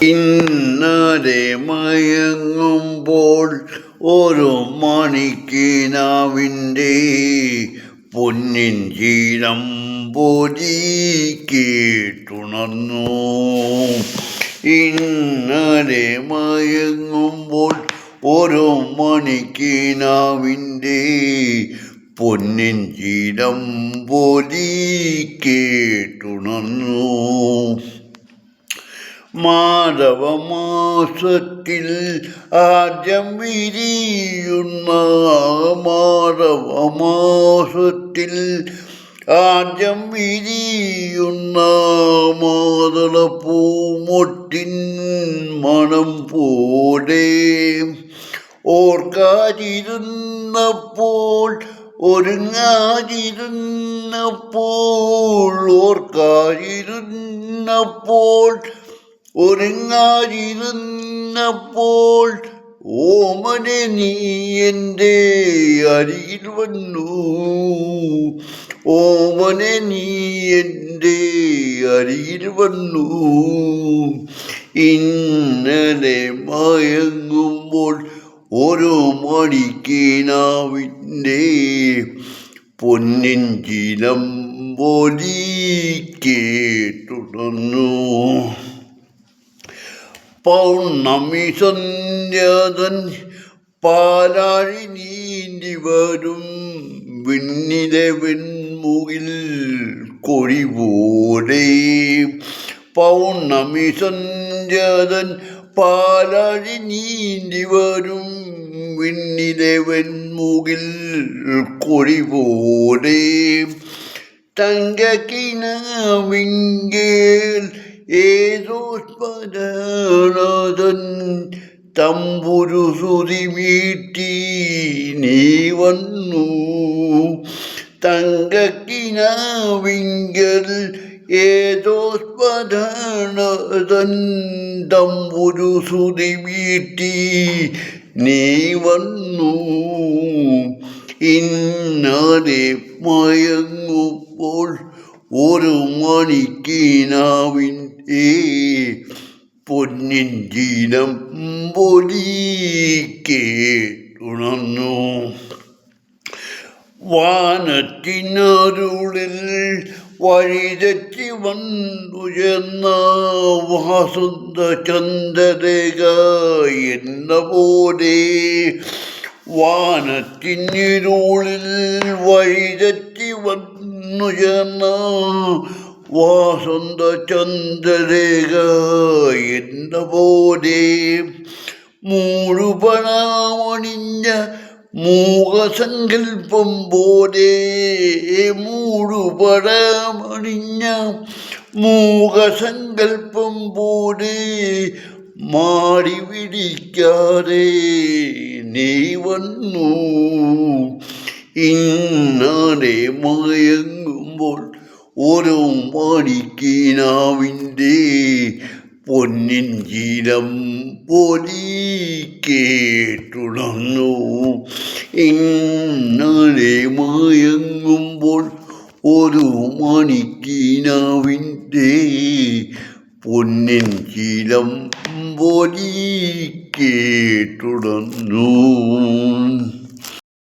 ഇന്നലെ മയങ്ങുമ്പോൾ ഒരു മണിക്കിനാവിന്റെ പൊന്നിൻ ജീരം പൊരി കേട്ടുണർന്നു ഇന്നലെ മയങ്ങുമ്പോൾ ഒരു മണിക്കിനാവിന്റെ പൊന്നിൻ ജീരം പൊരി കേട്ടുണർന്നു മാധവമാസത്തിൽ ആദ്യം വിരിയുന്ന മാധവമാസത്തിൽ ആദ്യം വിരിയുന്ന മാതളപ്പൂമൊട്ടിൻ മണം പോലെ ഓർക്കാതിരുന്നപ്പോൾ ഒരുങ്ങാതിരുന്നപ്പോൾ ഓർക്കാതിരുന്നപ്പോൾ ഒരുങ്ങാതിരുന്നപ്പോൾ ഓമനെ നീ എന്റെ അരികിൽ വന്നു. ഓമനെ നീ എന്റെ അരികിൽ വന്നു. ഇന്നലെ മയങ്ങുമ്പോൾ ഓരോ മണിക്കിനാവിന്റെ പൊന്നിൻ ചിലം പോലീ കേട്ടുണർന്നു. പൗർണമി സന്ധ്യതൻ പാലാഴി നീന്തി വരും വിണ്ണിലെ വെൺമുകിൽ പോലെ പൗർണമി സന്ധ്യതൻ പാലാഴി നീന്തി വരും വിണ്ണിലെ വെൺമുകിൽ പോലെ തങ്കക്കിനാവിങ്കേൽ ഏതോ സ്മരണതൻ തമ്പുരു ശ്രുതി മീട്ടി നീ വന്നു. തങ്കക്കിനാവിങ്കൽ ഏതോസ്മരണതൻ തമ്പുരു ശ്രുതി മീട്ടി നീ വന്നു. ഇന്നാലെ മയങ്ങുമ്പോൾ ഒരു മണിക്കിനാവിന്റെ പൊന്നിൻ ജീനം പൊലി കേണന്നു വാനത്തിനരുളിൽ വഴിതെറ്റി വന്നുയർന്ന വാസുന്ദ ചന്ദ്രരേഖ എന്ന പോലെ വാനത്തിനിരുളിൽ വഴിതെറ്റി വന്നുയർന്ന വാസന്ത ചന്ദ്രരേഖ എന്ന പോലെ മൂടുപണമണിഞ്ഞ മൂകസങ്കൽപ്പം പോലെ മൂടുപടമണിഞ്ഞ മൂകസങ്കൽപ്പം പോലെ മാടി പിടിക്കാതെ നീ വന്നു. ഇന്നാലെ മയങ്ങുമ്പോൾ ഓരോ മാണിക്കീനാവിന്റെ പൊന്നിൻ ജീലം പൊലി കേട്ടുണർന്നു. ഇന്നലെ മയങ്ങുമ്പോൾ ഒരു മാണിക്കീനാവിന്റെ പൊന്നിൻ ശീലം പൊലി കേട്ടുടന്നു